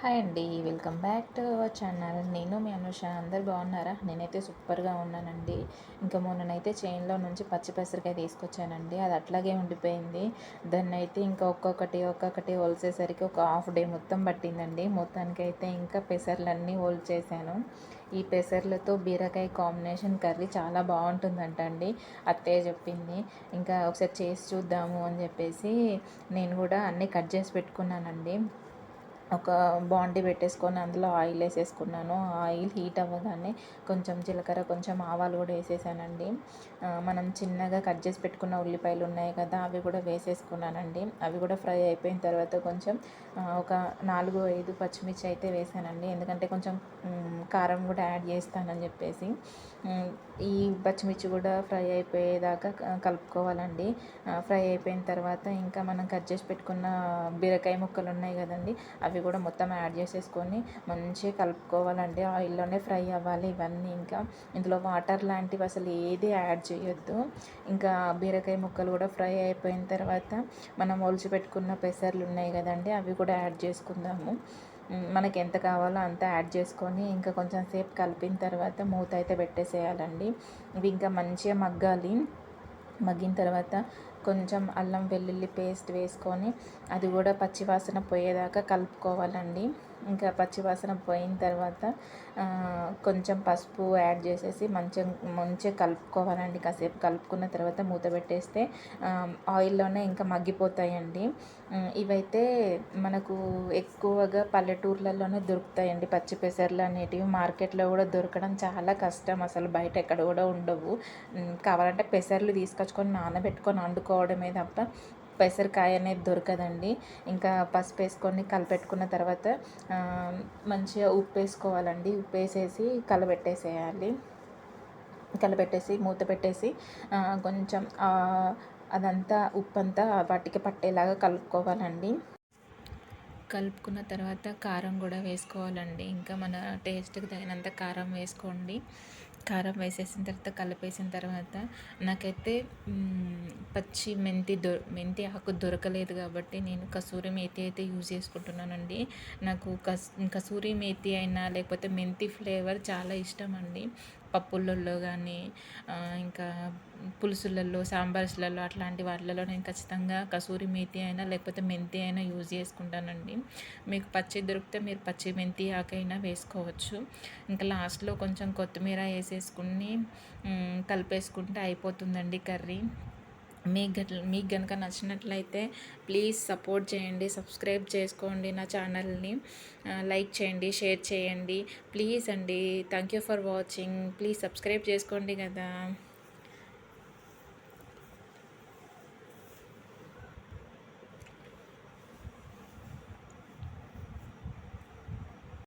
Hi అండి welcome back to our channel. నేను మీ అనుష. అందరు బాగున్నారా? నేనైతే సూపర్గా ఉన్నానండి. ఇంకా మొన్ననైతే చైన్లో నుంచి పచ్చి పెసరకాయ తీసుకొచ్చానండి. అది అట్లాగే ఉండిపోయింది. దాన్ని అయితే ఇంకా ఒక్కొక్కటి ఒక్కొక్కటి ఒలిసేసరికి ఒక హాఫ్ డే మొత్తం పట్టిందండి. మొత్తానికి అయితే ఇంకా పెసర్లన్నీ ఒలిచేసాను. ఈ పెసర్లతో బీరకాయ కాంబినేషన్ కర్రీ చాలా బాగుంటుందంట అండి అత్తయ్య చెప్పింది. ఇంకా ఒకసారి చేసి చూద్దాము అని చెప్పేసి నేను కూడా అన్నీ కట్ చేసి పెట్టుకున్నానండి. ఒక బాండీ పెట్టేసుకొని అందులో ఆయిల్ వేసేసుకున్నాను. ఆయిల్ హీట్ అవ్వగానే కొంచెం జీలకర్ర కొంచెం ఆవాలు కూడా వేసేసానండి. మనం చిన్నగా కట్ చేసి పెట్టుకున్న ఉల్లిపాయలు ఉన్నాయి కదా అవి కూడా వేసేసుకున్నానండి. అవి కూడా ఫ్రై అయిపోయిన తర్వాత కొంచెం ఒక నాలుగు ఐదు పచ్చిమిర్చి అయితే వేసానండి. ఎందుకంటే కొంచెం కారం కూడా యాడ్ చేస్తానని చెప్పేసి ఈ పచ్చిమిర్చి కూడా ఫ్రై అయిపోయేదాకా కలుపుకోవాలండి. ఫ్రై అయిపోయిన తర్వాత ఇంకా మనం కట్ చేసి పెట్టుకున్న బీరకాయ ముక్కలు ఉన్నాయి కదండి అవి అవి కూడా మొత్తం యాడ్ చేసేసుకొని మంచిగా కలుపుకోవాలండి. ఆయిల్లోనే ఫ్రై అవ్వాలి ఇవన్నీ ఇంకా. ఇందులో వాటర్ లాంటివి అసలు ఏది యాడ్ చేయొద్దు. ఇంకా బీరకాయ ముక్కలు కూడా ఫ్రై అయిపోయిన తర్వాత మనం ఒలిచి పెట్టుకున్న పెసర్లు ఉన్నాయి కదండి అవి కూడా యాడ్ చేసుకుందాము. మనకి ఎంత కావాలో అంత యాడ్ చేసుకొని ఇంకా కొంచెం సేపు కలిపిన తర్వాత మూత అయితే పెట్టేసేయాలండి. ఇవి ఇంకా మంచిగా మగ్గాలి. మగ్గిన తర్వాత కొంచెం అల్లం వెల్లుల్లి పేస్ట్ వేసుకొని అది కూడా పచ్చివాసన పోయేదాకా కలుపుకోవాలండి. ఇంకా పచ్చివాసన పోయిన తర్వాత కొంచెం పసుపు యాడ్ చేసేసి మంచిగా మంచిగా కలుపుకోవాలండి. కాసేపు కలుపుకున్న తర్వాత మూత పెట్టేస్తే ఆయిల్లోనే ఇంకా మగ్గిపోతాయండి. ఇవైతే మనకు ఎక్కువగా పల్లెటూర్లలోనే దొరుకుతాయండి. పచ్చి పెసర్లు అనేటివి మార్కెట్లో కూడా దొరకడం చాలా కష్టం. అసలు బయట ఎక్కడ కూడా ఉండవు. కావాలంటే పెసర్లు తీసుకొచ్చుకొని నానబెట్టుకొని వండుకోవడమే తప్ప పెసరకాయ అనేది దొరకదండి. ఇంకా పసుపు వేసుకొని కలిపెట్టుకున్న తర్వాత మంచిగా ఉప్పు వేసుకోవాలండి. ఉప్పు వేసేసి కలబెట్టేసేయాలి. కలబెట్టేసి మూత పెట్టేసి కొంచెం అదంతా ఉప్పు అంతా వాటికి పట్టేలాగా కలుపుకోవాలండి. కలుపుకున్న తర్వాత కారం కూడా వేసుకోవాలండి. ఇంకా మన టేస్ట్కి తగినంత కారం వేసుకోండి. కారం వేసేసిన తర్వాత కలిపేసిన తర్వాత నాకైతే పచ్చి మెంతి దొ మెంతి ఆకు దొరకలేదు కాబట్టి నేను కసూరి మేతి అయితే యూజ్ చేసుకుంటున్నానండి. నాకు కస్ కసూరి మేతి అయినా లేకపోతే మెంతి ఫ్లేవర్ చాలా ఇష్టం అండి. పప్పులలో కానీ ఇంకా పులుసులలో సాంబార్స్లలో అట్లాంటి వాటిలలో నేను ఖచ్చితంగా కసూరి మేతి అయినా లేకపోతే మెంతి అయినా యూజ్ చేసుకుంటానండి. మీకు పచ్చి దొరికితే మీరు పచ్చి మెంతి ఆకైనా వేసుకోవచ్చు. ఇంకా లాస్ట్లో కొంచెం కొత్తిమీర వేసేసుకుని కలిపేసుకుంటే అయిపోతుందండి కర్రీ. మీకు గట్ల మీకు కనుక నచ్చినట్లయితే ప్లీజ్ సపోర్ట్ చేయండి సబ్స్క్రైబ్ చేసుకోండి నా ఛానల్ని. లైక్ చేయండి షేర్ చేయండి. ప్లీజ్ అండి thank you for watching. Please subscribe చేసుకోండి కదా.